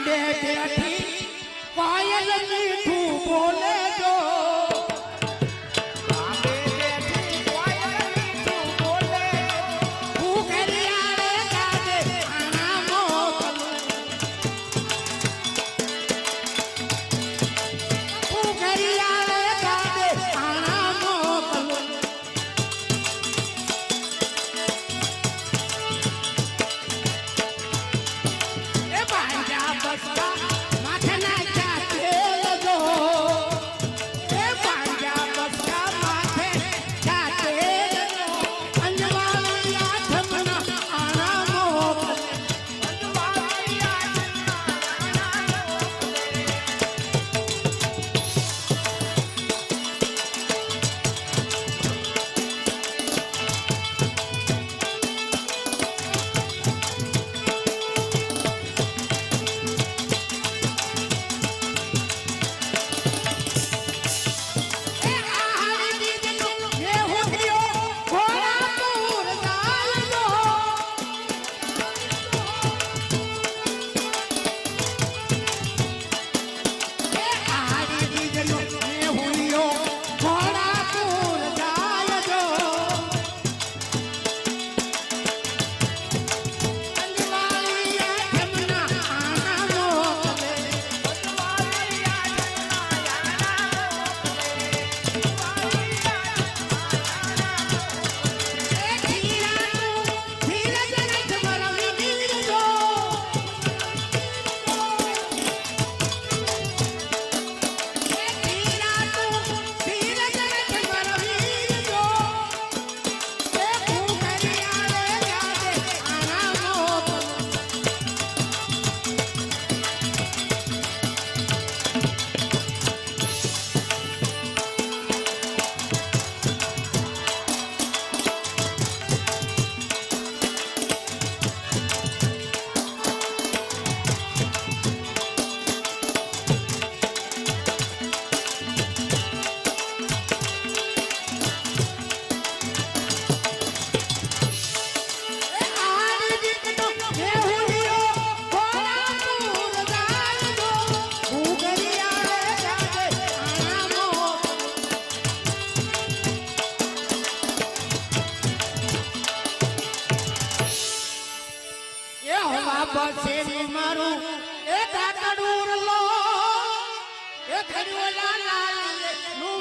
ઠંડે ત્યાંથી પાયલ મીઠું બોલે એ હોવા બસેરી મારું એ કાકડું લો એ ખડ્યો લાલા નું